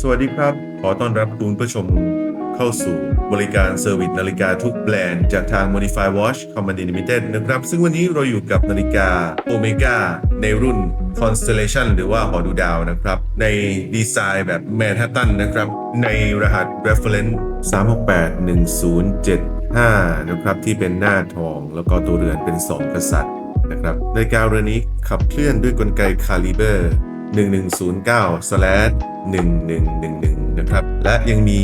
สวัสดีครับ ขอต้อนรับคุณผู้ชมเข้าสู่บริการเซอร์วิสนาฬิกาทุกแบรนด์จากทาง Modify Watch Company Limited นะครับ ซึ่งวันนี้เราอยู่กับนาฬิกา Omega ในรุ่น Constellation หรือว่าหอดูดาวนะครับ ในดีไซน์แบบ Manhattan นะครับ ในรหัส reference 3681075 นะครับที่เป็นหน้าทองแล้วก็ตัวเรือนเป็น 2 กษัตริย์นะครับนาฬิกาเรือนนี้ขับเคลื่อนด้วยกลไก Caliber 1109 slash 1111 นะครับ และยังมี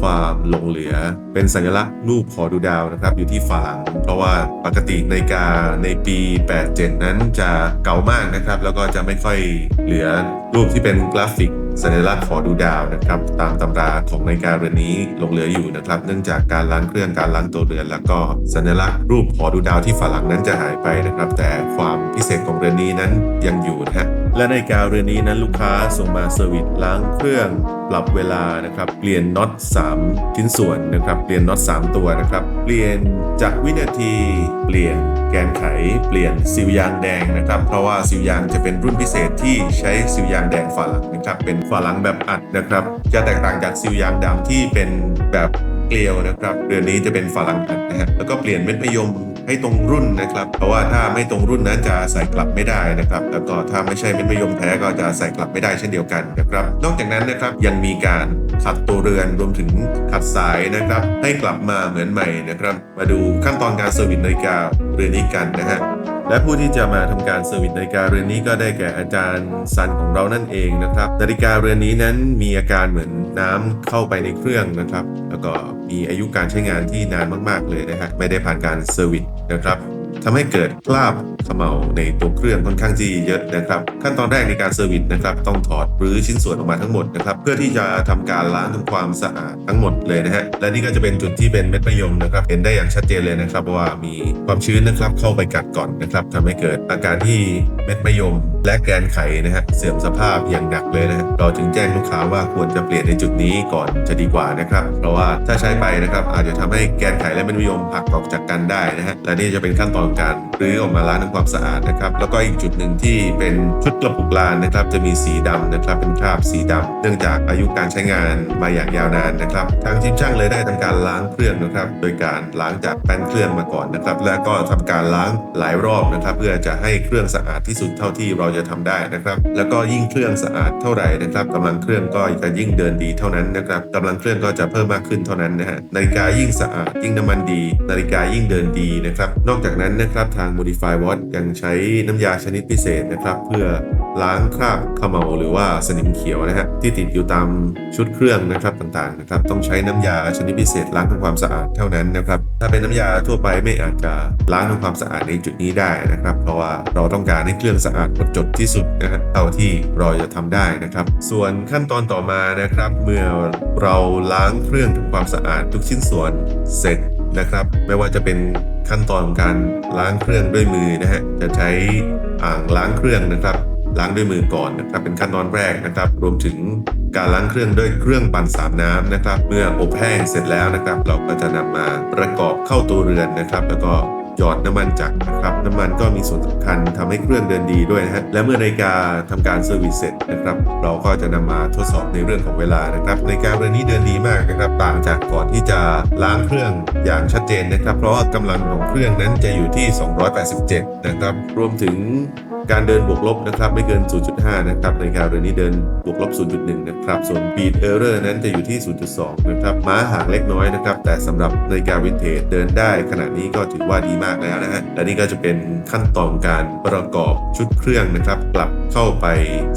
ความหลงเหลือเป็นสัญลักษณ์รูปหอดูดาวนะครับ อยู่ที่ฝาหลังเพราะว่าปกติในกาในปี 87 นั้นจะเก่ามากนะครับ แล้วก็จะไม่ค่อยเหลือรูปที่เป็นกราฟิกสัญลักษณ์หอดูดาวนะครับ ตามตำราของนาฬิกาเรือนนี้ลงเหลืออยู่นะครับ เนื่องจากการล้างเครื่องการล้างตัวเรือน แล้วก็สัญลักษณ์รูปหอดูดาวที่ฝาหลังนั้นจะหายไปนะครับ แต่ความพิเศษของเรือนนี้นั้นยังอยู่นะฮะ และในกาเรือนนี้นั้นลูกค้าส่งมาเซอร์วิสล้างเครื่อง ปรับเวลานะครับเปลี่ยนน็อต3ชิ้นส่วนนะครับเปลี่ยนน็อต3ตัวนะครับเปลี่ยนจากวินาที เปลี่ยนแกนไข เปลี่ยนซิลยางแดงนะครับ เพราะว่าซิลยางจะเป็นรุ่นพิเศษที่ใช้ซิลยางแดงฝาหลังนะครับเป็นฝาหลังแบบอัดนะครับ จะแตกต่างจากซิลยางดำที่เป็นแบบเกลียวนะครับเรือนนี้จะเป็นฝาหลังอัดนะฮะแล้วก็เปลี่ยนเม็ดมะยม ให้ตรงรุ่นนะครับ เพราะว่าถ้าไม่ตรงรุ่นนั้นจะใส่กลับไม่ได้นะครับ แล้วก็ถ้าไม่ใช่เม็ดมะยมแท้ก็จะใส่กลับไม่ได้เช่นเดียวกันนะครับ นอกจากนั้นนะครับยังมีการขัดตัวเรือนรวมถึงขัดสายนะครับ ให้กลับมาเหมือนใหม่นะครับ มาดูขั้นตอนการเซอร์วิสนาฬิกาเรือนนี้กันนะฮะ และผู้ที่จะมาทำการเซอร์วิสนาฬิกาเรือนนี้ก็ได้แก่อาจารย์ซันของเรานั่นเองนะครับนาฬิกาเรือนนี้นั้นมีอาการเหมือนน้ำเข้าไปในเครื่องนะครับ แล้วก็มีอายุการใช้งานที่นานมาก ๆ เลยนะฮะไม่ได้ผ่านการเซอร์วิสนะครับ ทำให้เกิดคราบขมเหลาในตัวเครื่องค่อนข้างที่เยอะนะครับ ขั้นตอนแรกในการเซอร์วิสนะครับต้องถอดหรือชิ้นส่วนออกมาทั้งหมดนะครับเพื่อที่จะทำการล้างทำความสะอาดทั้งหมดเลยนะฮะและนี่ก็จะเป็นจุดที่เป็นเม็ดมะยมนะครับเห็นได้อย่างชัดเจนเลยนะครับว่ามีความชื้นนะครับเข้าไปกัดก่อนนะครับทำให้เกิดอาการที่เม็ดมะยม และแกนไขนะฮะเสื่อมสภาพอย่างหนักเลยนะฮะเราจึงแจ้งลูกค้าว่าควรจะเปลี่ยนในจุดนี้ก่อนจะดีกว่านะครับ เพราะว่าถ้าใช้ไปนะครับอาจจะทำให้แกนไขและเม็ดมะยมหักออกจากกันได้นะฮะและนี่จะเป็นขั้นตอนการรื้อออกมาล้างทำความสะอาดนะครับแล้วก็อีกจุดหนึ่งที่เป็นชุดกระปุกลานนะครับจะมีสีดำนะครับเป็นคราบสีดำเนื่องจากอายุการใช้งานมาอย่างยาวนานนะครับทางทีมช่างเลยได้ทำการล้างเครื่องนะครับโดยการล้างจากแป้นเครื่องมาก่อนนะครับแล้วก็ทำการล้างหลายรอบนะครับเพื่อจะให้เครื่องสะอาดที่สุดเท่าที่เราจะทำได้นะครับ แล้วก็ยิ่งเครื่องสะอาดเท่าไหร่นะครับกำลังเครื่องก็จะยิ่งเดินดีเท่านั้นนะครับกำลังเครื่องก็จะเพิ่มมากขึ้นเท่านั้นนะฮะนาฬิกายิ่งสะอาดยิ่งน้ำมันดี นาฬิกายิ่งเดินดีนะครับ นอกจากนั้นนะครับทาง Modify Watch ยังใช้น้ำยาชนิดพิเศษนะครับเพื่อล้างคราบเขม่าหรือว่าสนิมเขียวนะฮะที่ติดอยู่ตามชุดเครื่องนะครับต่างๆนะครับต้องใช้น้ำยาชนิดพิเศษล้างทำความสะอาดเท่านั้นนะครับถ้าเป็นน้ำยาทั่วไปไม่อาจจะล้างทำความสะอาดในจุดนี้ได้นะครับ เพราะว่าเราต้องการให้เครื่องสะอาดหมดจดที่สุดนะฮะเท่าที่เราจะทำได้นะครับ ส่วนขั้นตอนต่อมานะครับ เมื่อเราล้างเครื่องทำความสะอาดทุกชิ้นส่วนเสร็จนะครับ ไม่ว่าจะเป็นขั้นตอนของการล้างเครื่องด้วยมือนะฮะจะใช้อ่างล้างเครื่องนะครับล้างด้วยมือก่อนนะครับเป็นขั้นตอนแรกนะครับ รวมถึงการล้างเครื่องด้วยเครื่องปั่นสามน้ำนะครับ เมื่ออบแห้งเสร็จแล้วนะครับ เราก็จะนำมาประกอบเข้าตัวเรือนนะครับ แล้วก็หยอดน้ำมันจักรนะครับ น้ำมันก็มีส่วนสำคัญทำให้เครื่องเดินดีด้วยนะฮะและเมื่อนาฬิกาทำการเซอร์วิสเสร็จนะครับ เราก็จะนำมาทดสอบในเรื่องของเวลานะครับนาฬิกาเรือนนี้เดินดีมากนะครับต่างจากก่อนที่จะล้างเครื่องอย่างชัดเจนนะครับ เพราะว่ากำลังของเครื่องนั้นจะอยู่ที่ 287 นะครับ รวมถึง การเดินบวกลบนะครับไม่เกิน 0.5 นะครับนาฬิกาเรือนนี้เดินบวกลบ 0.1 นะครับ ส่วน Beat Error นั้นจะอยู่ที่ 0.2 นะครับ ม้าห่างเล็กน้อยนะครับ แต่สำหรับนาฬิกาวินเทจเดินได้ขนาดนี้ก็ถือว่าดีมากแล้วนะฮะ และนี่ก็จะเป็นขั้นตอนการประกอบชุดเครื่องนะครับ กลับเข้าไป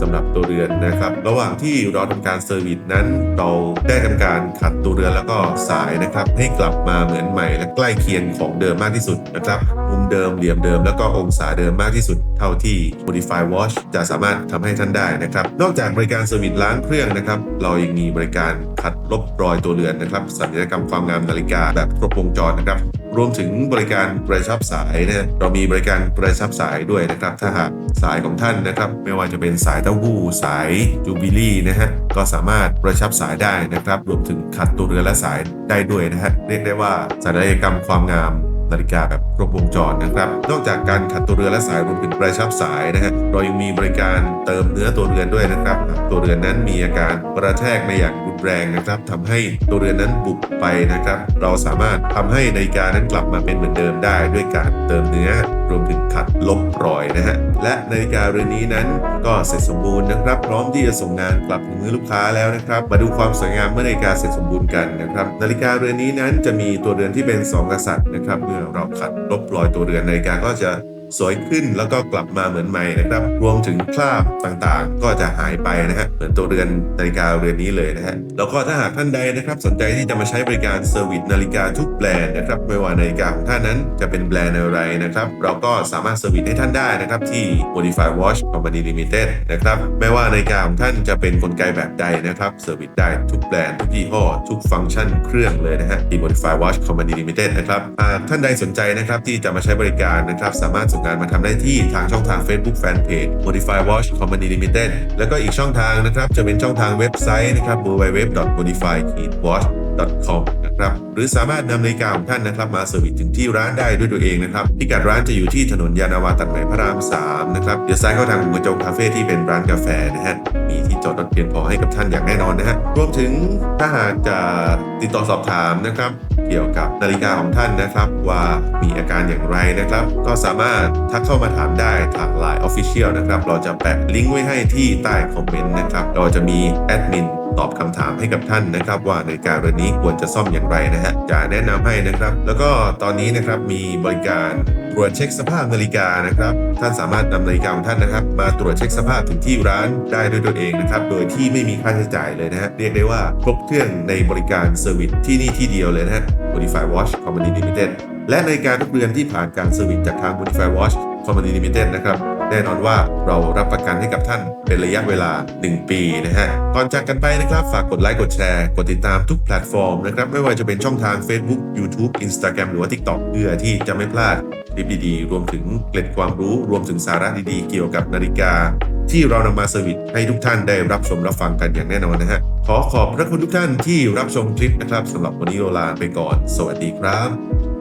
สำหรับตัวเรือนนะครับ ระหว่างที่เราทำการเซอร์วิสนั้น เราได้ทำการขัดตัวเรือนแล้วก็สายนะครับ ให้กลับมาเหมือนใหม่และใกล้เคียงของเดิมมากที่สุดนะครับมุมเดิมเหลี่ยมเดิมแล้วก็องศาเดิมมากที่สุดเท่าที่ Modify Watch จะสามารถทำให้ท่านได้นะครับ นอกจากบริการเซอร์วิสล้างเครื่องนะครับ เรายังมีบริการขัดลบรอยตัวเรือนนะครับสัญญกรรมความงามนาฬิกาแบบครบวงจรนะครับรวมถึงบริการกระชับสายนะฮะเรามีบริการกระชับสายด้วยนะครับ ถ้าหากสายของท่านนะครับ ไม่ว่าจะเป็นสายเต้าหู้สายจูบิลี่นะฮะก็สามารถกระชับสายได้นะครับ รวมถึงขัดตัวเรือนและสายได้ด้วยนะฮะเรียกได้ว่าศัลยกรรมความงาม นาฬิกาแบบครบวงจรนะครับ นอกจากการขัดตัวเรือนและสายรวมถึงกระชับสายนะฮะเรายังมีบริการเติมเนื้อตัวเรือนด้วยนะครับ ตัวเรือนนั้นมีอาการกระแทกในอย่าง แรงนะครับทำให้ตัวเรือนนั้นบุบไปนะครับ เราสามารถทำให้นาฬิกานั้นกลับมาเป็นเหมือนเดิมได้ ด้วยการเติมเนื้อรวมถึงขัดลบรอยนะฮะและนาฬิกาเรือนนี้นั้นก็เสร็จสมบูรณ์นะครับ พร้อมที่จะส่งงานกลับถึงมือลูกค้าแล้วนะครับ มาดูความสวยงามเมื่อนาฬิกาเสร็จสมบูรณ์กันนะครับ นาฬิกาเรือนนี้นั้นจะมีตัวเรือนที่เป็น 2 กษัตริย์นะครับ เมื่อเราขัดลบรอยตัวเรือนนาฬิกาก็จะ สวยขึ้นแล้วก็กลับมาเหมือนใหม่นะครับ รวมถึงคราบต่างๆ ก็จะหายไปนะฮะเหมือนตัวเรือนนาฬิกาเรือนนี้เลยนะฮะแล้วก็ถ้าหากท่านใดนะครับ สนใจที่จะมาใช้บริการเซอร์วิสนาฬิกาทุกแบรนด์นะครับไม่ว่านาฬิกาของท่านนั้นจะเป็นแบรนด์อะไรนะครับ เราก็สามารถเซอร์วิสให้ท่านได้นะครับที่ Modify Watch Company Limited นะครับไม่ว่านาฬิกาของท่านจะเป็นกลไกแบบใดนะครับเซอร์วิสได้ทุกแบรนด์ทุกยี่ห้อทุกฟังก์ชันเครื่องเลยนะฮะที่ Modify Watch Company Limited นะครับหากท่านใดสนใจนะครับที่จะมาใช้บริการนะครับสามารถสงงานมาทำได้ที่ทางช่องทาง Facebook Fanpage Modify Watch Company Limited แล้วก็อีกช่องทางนะครับ จะเป็นช่องทางเว็บไซต์นะครับ www.modify-watch com นะครับหรือสามารถนำนาฬิกาของท่านนะครับมาเซอร์วิสถึงที่ร้านได้ด้วยตัวเองนะครับพิกัดร้านจะอยู่ที่ถนนยานาวาตัดใหม่พระราม 3 นะครับเดี๋ยวซ้ายเข้าทางหัวจงคาเฟ่ที่เป็นร้านกาแฟนะฮะ มีที่จอดรถเพียงพอให้กับท่านอย่างแน่นอนนะฮะรวมถึงถ้าหากจะติดต่อสอบถามนะครับเกี่ยวกับนาฬิกาของท่านนะครับ ว่ามีอาการอย่างไรนะครับ ก็สามารถทักเข้ามาถามได้ทาง Line Official นะครับ เราจะแปะลิงก์ไว้ให้ที่ใต้คอมเมนต์นะครับ เราจะมีแอดมินตอบคำถามให้กับท่านนะครับ ว่านาฬิกาเรือนนี้ควรจะซ่อมอย่างไรนะฮะจะแนะนำให้นะครับ แล้วก็ตอนนี้นะครับมีบริการตรวจเช็คสภาพนาฬิกานะครับ ท่านสามารถนำนาฬิกาของท่านนะครับ มาตรวจเช็คสภาพถึงที่ร้านได้ด้วยตัวเองนะครับ โดยที่ไม่มีค่าใช้จ่ายเลยนะฮะ เรียกได้ว่าครบเครื่องในบริการเซอร์วิสที่นี่ที่เดียวเลยนะฮะ Modify Watch Company Limited และในการทุกเรือนที่ผ่านการเซอร์วิสจากทาง Modify Watch Company Limited นะครับแน่นอนว่าเรารับประกันให้กับท่านเป็นระยะเวลา 1 ปีนะฮะ ก่อนจากกันไปนะครับ ฝากกดไลค์กดแชร์ กดติดตามทุกแพลตฟอร์มนะครับ ไม่ว่าจะเป็นช่องทาง Facebook YouTube Instagram หรือว่า TikTok เพื่อที่จะไม่พลาดคลิปดีๆ รวมถึงเกล็ดความรู้ รวมถึงสาระดีๆ เกี่ยวกับนาฬิกา ที่เรานำมาเซอร์วิสให้ทุกท่านได้รับชมรับฟังกันอย่างแน่นอนนะฮะ ขอขอบพระคุณทุกท่านที่รับชมคลิปนะครับสำหรับวันนี้โรลาไปก่อน สวัสดีครับ